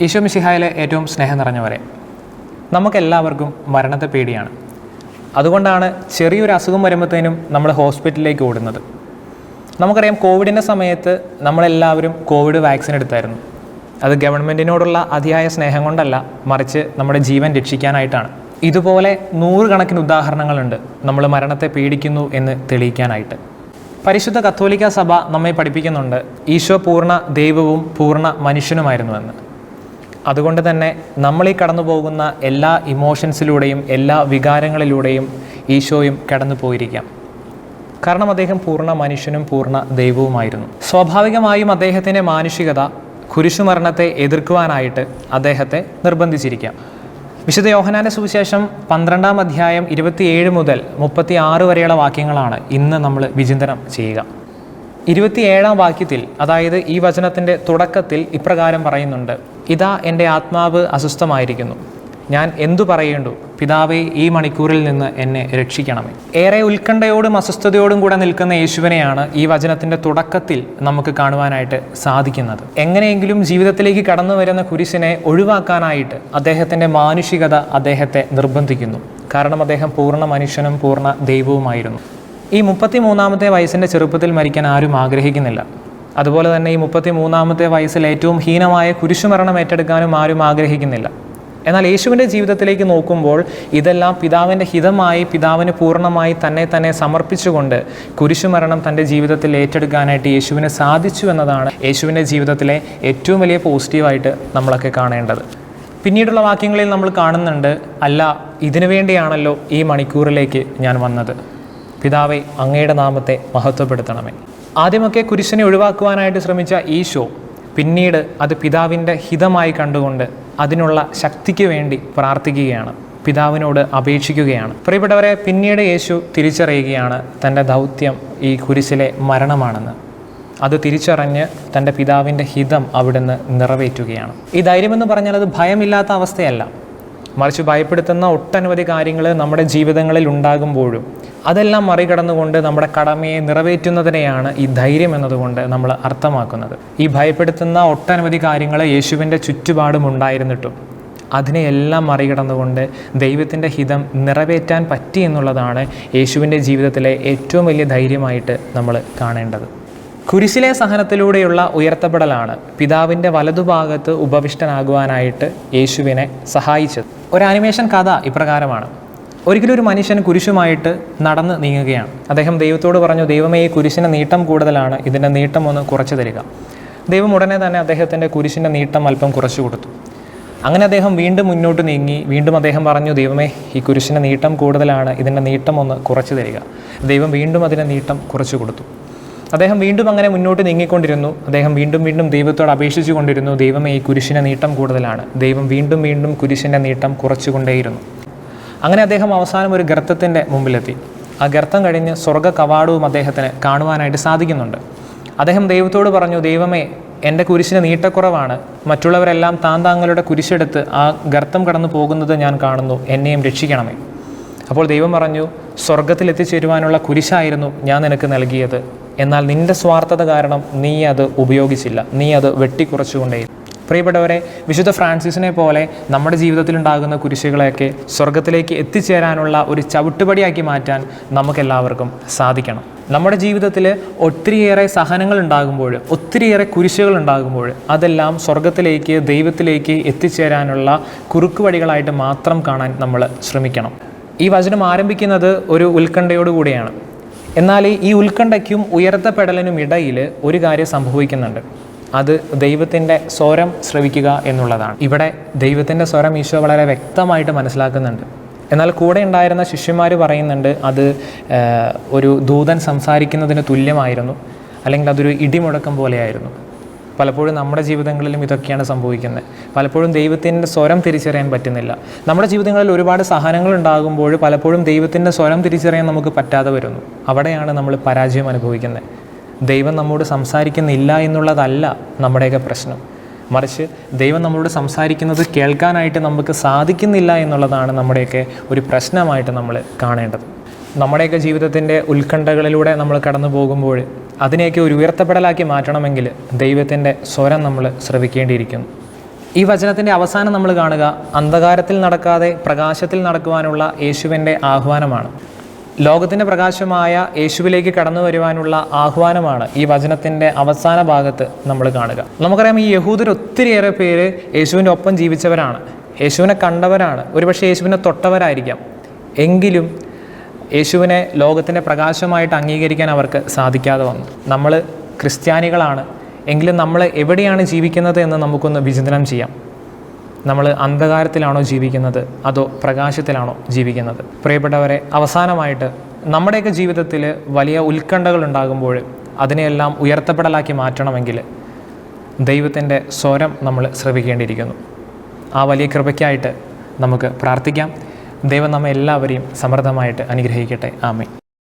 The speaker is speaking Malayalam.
ഈശോ മിശിഹായിലെ ഏറ്റവും സ്നേഹം നിറഞ്ഞവരെ. നമുക്കെല്ലാവർക്കും മരണത്തെ പേടിയാണ്. അതുകൊണ്ടാണ് ചെറിയൊരു അസുഖം വരുമ്പോഴത്തേനും നമ്മൾ ഹോസ്പിറ്റലിലേക്ക് ഓടുന്നത്. നമുക്കറിയാം കോവിഡിന്റെ സമയത്ത് നമ്മളെല്ലാവരും കോവിഡ് വാക്സിൻ എടുത്തായിരുന്നു. അത് ഗവൺമെന്റിനോടുള്ള അതിയായ സ്നേഹം കൊണ്ടല്ല മറിച്ച് നമ്മുടെ ജീവൻ രക്ഷിക്കാനായിട്ടാണ്. ഇതുപോലെ നൂറുകണക്കിന് ഉദാഹരണങ്ങളുണ്ട് നമ്മൾ മരണത്തെ പേടിക്കുന്നു എന്ന് തെളിയിക്കാനായിട്ട്. പരിശുദ്ധ കത്തോലിക്ക സഭ നമ്മെ പഠിപ്പിക്കുന്നുണ്ട് ഈശോ പൂർണ ദൈവവും പൂർണ മനുഷ്യനുമായിരുന്നുവെന്ന്. അതുകൊണ്ട് തന്നെ നമ്മൾ ഈ കടന്നു പോകുന്ന എല്ലാ ഇമോഷൻസിലൂടെയും എല്ലാ വികാരങ്ങളിലൂടെയും ഈശോയും കടന്നു പോയിരിക്കാം കാരണം അദ്ദേഹം പൂർണ മനുഷ്യനും പൂർണ ദൈവവുമായിരുന്നു. സ്വാഭാവികമായും അദ്ദേഹത്തിന്റെ മാനുഷികത കുരിശുമരണത്തെ എതിർക്കുവാനായിട്ട് അദ്ദേഹത്തെ നിർബന്ധിച്ചിരിക്കാം. വിശുദ്ധ യോഹനാന്റെ സുവിശേഷം പന്ത്രണ്ടാം അധ്യായം ഇരുപത്തിയേഴ് മുതൽ മുപ്പത്തി ആറ് വരെയുള്ള വാക്യങ്ങളാണ് ഇന്ന് നമ്മൾ വിചിന്തനം ചെയ്യുക. ഇരുപത്തിയേഴാം വാക്യത്തിൽ അതായത് ഈ വചനത്തിന്റെ തുടക്കത്തിൽ ഇപ്രകാരം പറയുന്നുണ്ട്. ഇതാ എന്റെ ആത്മാവ് അസ്വസ്ഥമായിരിക്കുന്നു. ഞാൻ എന്തു പറയേണ്ടു? പിതാവേ ഈ മണിക്കൂറിൽ നിന്ന് എന്നെ രക്ഷിക്കണമേ. ഏറെ ഉത്കണ്ഠയോടും അസ്വസ്ഥതയോടും കൂടെ നിൽക്കുന്ന യേശുവിനെയാണ് ഈ വചനത്തിന്റെ തുടക്കത്തിൽ നമുക്ക് കാണുവാനായിട്ട് സാധിക്കുന്നത്. എങ്ങനെയെങ്കിലും ജീവിതത്തിലേക്ക് കടന്നു വരുന്ന കുരിശിനെ ഒഴിവാക്കാനായിട്ട് അദ്ദേഹത്തിന്റെ മാനുഷികത അദ്ദേഹത്തെ നിർബന്ധിക്കുന്നു. കാരണം അദ്ദേഹം പൂർണ മനുഷ്യനും പൂർണ ദൈവവുമായിരുന്നു. ഈ മുപ്പത്തി മൂന്നാമത്തെ വയസ്സിന്റെ ചെറുപ്പത്തിൽ മരിക്കാൻ ആരും ആഗ്രഹിക്കുന്നില്ല. അതുപോലെ തന്നെ ഈ മുപ്പത്തി മൂന്നാമത്തെ വയസ്സിൽ ഏറ്റവും ഹീനമായ കുരിശുമരണം ഏറ്റെടുക്കാനും ആരും ആഗ്രഹിക്കുന്നില്ല. എന്നാൽ യേശുവിന്റെ ജീവിതത്തിലേക്ക് നോക്കുമ്പോൾ ഇതെല്ലാം പിതാവിന്റെ ഹിതമായി പിതാവിന് പൂർണമായി തന്നെ തന്നെ സമർപ്പിച്ചുകൊണ്ട് കുരിശുമരണം തന്റെ ജീവിതത്തിൽ ഏറ്റെടുക്കാനായിട്ട് യേശുവിന് സാധിച്ചു എന്നതാണ് യേശുവിന്റെ ജീവിതത്തിലെ ഏറ്റവും വലിയ പോസിറ്റീവായിട്ട് നമ്മളൊക്കെ കാണേണ്ടത്. പിന്നീടുള്ള വാക്യങ്ങളിൽ നമ്മൾ കാണുന്നുണ്ട് അല്ല ഇതിനു വേണ്ടിയാണല്ലോ ഈ മണിക്കൂറിലേക്ക് ഞാൻ വന്നത്. പിതാവെ അങ്ങയുടെ നാമത്തെ മഹത്വപ്പെടുത്തണമേ. ആദ്യമൊക്കെ കുരിശിനെ ഒഴിവാക്കുവാനായിട്ട് ശ്രമിച്ച ഈശോ പിന്നീട് അത് പിതാവിന്റെ ഹിതമായി കണ്ടുകൊണ്ട് അതിനുള്ള ശക്തിക്ക് വേണ്ടി പ്രാർത്ഥിക്കുകയാണ്. പിതാവിനോട് അപേക്ഷിക്കുകയാണ്. പ്രിയപ്പെട്ടവരെ പിന്നീട് യേശു തിരിച്ചറിയുകയാണ് തന്റെ ദൗത്യം ഈ കുരിശിലെ മരണമാണെന്ന്. അത് തിരിച്ചറിഞ്ഞ് തന്റെ പിതാവിന്റെ ഹിതം അവിടുന്ന് നിറവേറ്റുകയാണ്. ഈ ധൈര്യമെന്ന് പറഞ്ഞാൽ അത് ഭയമില്ലാത്ത അവസ്ഥയല്ല. മറിച്ച് ഭയപ്പെടുത്തുന്ന ഒട്ടനവധി കാര്യങ്ങൾ നമ്മുടെ ജീവിതങ്ങളിൽ ഉണ്ടാകുമ്പോഴും അതെല്ലാം മറികടന്നുകൊണ്ട് നമ്മുടെ കടമയെ നിറവേറ്റുന്നതിനെയാണ് ഈ ധൈര്യം എന്നതുകൊണ്ട് നമ്മൾ അർത്ഥമാക്കുന്നത്. ഈ ഭയപ്പെടുത്തുന്ന ഒട്ടനവധി കാര്യങ്ങൾ യേശുവിന്റെ ചുറ്റുപാടും ഉണ്ടായിരുന്നിട്ടും അതിനെയെല്ലാം മറികടന്നുകൊണ്ട് ദൈവത്തിന്റെ ഹിതം നിറവേറ്റാൻ പറ്റി എന്നുള്ളതാണ് യേശുവിന്റെ ജീവിതത്തിലെ ഏറ്റവും വലിയ ധൈര്യമായിട്ട് നമ്മൾ കാണേണ്ടത്. കുരിശിലെ സഹനത്തിലൂടെയുള്ള ഉയർത്തപ്പെടലാണ് പിതാവിന്റെ വലതുഭാഗത്ത് ഉപവിഷ്ടനാകുവാനായിട്ട് യേശുവിനെ സഹായിച്ചത്. ഒരു ആനിമേഷൻ കഥ ഇപ്രകാരമാണ്. ഒരിക്കലും ഒരു മനുഷ്യൻ കുരിശുമായിട്ട് നടന്ന് നീങ്ങുകയാണ്. അദ്ദേഹം ദൈവത്തോട് പറഞ്ഞു ദൈവമേ ഈ കുരിശിന്റെ നീട്ടം കൂടുതലാണ്. ഇതിന്റെ നീട്ടം ഒന്ന് കുറച്ച് തരിക. ദൈവം ഉടനെ തന്നെ അദ്ദേഹത്തിന്റെ കുരിശിന്റെ നീട്ടം അല്പം കുറച്ചു കൊടുത്തു. അങ്ങനെ അദ്ദേഹം വീണ്ടും മുന്നോട്ട് നീങ്ങി. വീണ്ടും അദ്ദേഹം പറഞ്ഞു ദൈവമേ ഈ കുരിശിന്റെ നീട്ടം കൂടുതലാണ്. ഇതിന്റെ നീട്ടം ഒന്ന് കുറച്ച് തരിക. ദൈവം വീണ്ടും അതിന്റെ നീട്ടം കുറച്ചു കൊടുത്തു. അദ്ദേഹം വീണ്ടും അങ്ങനെ മുന്നോട്ട് നീങ്ങിക്കൊണ്ടിരുന്നു. അദ്ദേഹം വീണ്ടും വീണ്ടും ദൈവത്തോട് അപേക്ഷിച്ചു കൊണ്ടിരുന്നു ദൈവമേ ഈ കുരിശിന്റെ നീട്ടം കൂടുതലാണ്. ദൈവം വീണ്ടും വീണ്ടും കുരിശിന്റെ നീട്ടം കുറച്ചുകൊണ്ടേയിരുന്നു അങ്ങനെ അദ്ദേഹം അവസാനം ഒരു ഗർത്തത്തിന്റെ മുമ്പിലെത്തി. ആ ഗർത്തം കഴിഞ്ഞ് സ്വർഗ കവാടവും അദ്ദേഹത്തിന് കാണുവാനായിട്ട് സാധിക്കുന്നുണ്ട്. അദ്ദേഹം ദൈവത്തോട് പറഞ്ഞു ദൈവമേ എന്റെ കുരിശിന് നീട്ടക്കുറവാണ്. മറ്റുള്ളവരെല്ലാം താൻ താങ്കളുടെ കുരിശെടുത്ത് ആ ഗർത്തം കടന്നു പോകുന്നത് ഞാൻ കാണുന്നു. എന്നെയും രക്ഷിക്കണമേ. അപ്പോൾ ദൈവം പറഞ്ഞു സ്വർഗത്തിൽ എത്തിച്ചേരുവാനുള്ള കുരിശായിരുന്നു ഞാൻ നിനക്ക് നൽകിയത്. എന്നാൽ നിന്റെ സ്വാർത്ഥത കാരണം നീ അത് ഉപയോഗിച്ചില്ല. നീ അത് വെട്ടിക്കുറച്ചുകൊണ്ടേ പ്രിയപ്പെട്ടവരെ വിശുദ്ധ ഫ്രാൻസിസിനെ പോലെ നമ്മുടെ ജീവിതത്തിലുണ്ടാകുന്ന കുരിശുകളെയൊക്കെ സ്വർഗത്തിലേക്ക് എത്തിച്ചേരാനുള്ള ഒരു ചവിട്ടുപടിയാക്കി മാറ്റാൻ നമുക്കെല്ലാവർക്കും സാധിക്കണം. നമ്മുടെ ജീവിതത്തിൽ ഒത്തിരിയേറെ സഹനങ്ങൾ ഉണ്ടാകുമ്പോൾ ഒത്തിരിയേറെ കുരിശുകൾ ഉണ്ടാകുമ്പോൾ അതെല്ലാം സ്വർഗത്തിലേക്ക് ദൈവത്തിലേക്ക് എത്തിച്ചേരാനുള്ള കുറുക്കുവടികളായിട്ട് മാത്രം കാണാൻ നമ്മൾ ശ്രമിക്കണം. ഈ വചനം ആരംഭിക്കുന്നത് ഒരു ഉത്കണ്ഠയോടുകൂടിയാണ് എന്നാൽ ഈ ഉത്കണ്ഠയ്ക്കും ഉയർത്തപ്പെടലിനും ഇടയിൽ ഒരു കാര്യം സംഭവിക്കുന്നുണ്ട്. അത് ദൈവത്തിന്റെ സ്വരം ശ്രവിക്കുക എന്നുള്ളതാണ്. ഇവിടെ ദൈവത്തിന്റെ സ്വരം ഈശോ വളരെ വ്യക്തമായിട്ട് മനസ്സിലാക്കുന്നുണ്ട്. എന്നാൽ കൂടെ ഉണ്ടായിരുന്ന ശിഷ്യന്മാർ പറയുന്നുണ്ട് അത് ഒരു ദൂതൻ സംസാരിക്കുന്നതിന് തുല്യമായിരുന്നു. അല്ലെങ്കിൽ അതൊരു ഇടിമുടക്കം പോലെയായിരുന്നു. പലപ്പോഴും നമ്മുടെ ജീവിതങ്ങളിലും ഇതൊക്കെയാണ് സംഭവിക്കുന്നത്. പലപ്പോഴും ദൈവത്തിന്റെ സ്വരം തിരിച്ചറിയാൻ പറ്റുന്നില്ല. നമ്മുടെ ജീവിതങ്ങളിൽ ഒരുപാട് സഹനങ്ങൾ ഉണ്ടാകുമ്പോൾ പലപ്പോഴും ദൈവത്തിന്റെ സ്വരം തിരിച്ചറിയാൻ നമുക്ക് പറ്റാതെ വരുന്നു. അവിടെയാണ് നമ്മൾ പരാജയം അനുഭവിക്കുന്നത്. ദൈവം നമ്മോട് സംസാരിക്കുന്നില്ല എന്നുള്ളതല്ല നമ്മുടെയൊക്കെ പ്രശ്നം. മറിച്ച് ദൈവം നമ്മളോട് സംസാരിക്കുന്നത് കേൾക്കാനായിട്ട് നമുക്ക് സാധിക്കുന്നില്ല എന്നുള്ളതാണ് നമ്മുടെയൊക്കെ ഒരു പ്രശ്നമായിട്ട് നമ്മൾ കാണേണ്ടത്. നമ്മുടെയൊക്കെ ജീവിതത്തിന്റെ ഉത്കണ്ഠകളിലൂടെ നമ്മൾ കടന്നു പോകുമ്പോൾ അതിനെയൊക്കെ ഒരു ഉയർത്തപ്പെടലാക്കി മാറ്റണമെങ്കിൽ ദൈവത്തിന്റെ സ്വരം നമ്മൾ ശ്രവിക്കേണ്ടിയിരിക്കുന്നു. ഈ വചനത്തിന്റെ അവസാനം നമ്മൾ കാണുക അന്ധകാരത്തിൽ നടക്കാതെ പ്രകാശത്തിൽ നടക്കുവാനുള്ള യേശുവിന്റെ ആഹ്വാനമാണ്. ലോകത്തിന്റെ പ്രകാശമായ യേശുവിലേക്ക് കടന്നു വരുവാനുള്ള ആഹ്വാനമാണ് ഈ വചനത്തിന്റെ അവസാന ഭാഗത്ത് നമ്മൾ കാണുക. നമുക്കറിയാം ഈ യഹൂദർ ഒത്തിരിയേറെ പേര് യേശുവിന്റെ ഒപ്പം ജീവിച്ചവരാണ്. യേശുവിനെ കണ്ടവരാണ്. ഒരുപക്ഷെ യേശുവിനെ തൊട്ടവരായിരിക്കാം. എങ്കിലും യേശുവിനെ ലോകത്തിന്റെ പ്രകാശമായിട്ട് അംഗീകരിക്കാൻ അവർക്ക് സാധിക്കാതെ വന്നു. നമ്മൾ ക്രിസ്ത്യാനികളാണ്. എങ്കിലും നമ്മൾ എവിടെയാണ് ജീവിക്കുന്നത് എന്ന് നമുക്കൊന്ന് വിചിന്തനം ചെയ്യാം. നമ്മൾ അന്ധകാരത്തിലാണോ ജീവിക്കുന്നത്? അതോ പ്രകാശത്തിലാണോ ജീവിക്കുന്നത്? പ്രിയപ്പെട്ടവരെ അവസാനമായിട്ട് നമ്മുടെയൊക്കെ ജീവിതത്തിൽ വലിയ ഉത്കണ്ഠകൾ ഉണ്ടാകുമ്പോൾ അതിനെയെല്ലാം ഉയർത്തപ്പെടലാക്കി മാറ്റണമെങ്കിൽ ദൈവത്തിന്റെ സ്വരം നമ്മൾ ശ്രവിക്കേണ്ടിയിരിക്കുന്നു. ആ വലിയ കൃപയ്ക്കായിട്ട് നമുക്ക് പ്രാർത്ഥിക്കാം. ദൈവം നമ്മെ എല്ലാവരെയും സമൃദ്ധമായിട്ട് അനുഗ്രഹിക്കട്ടെ. ആമേ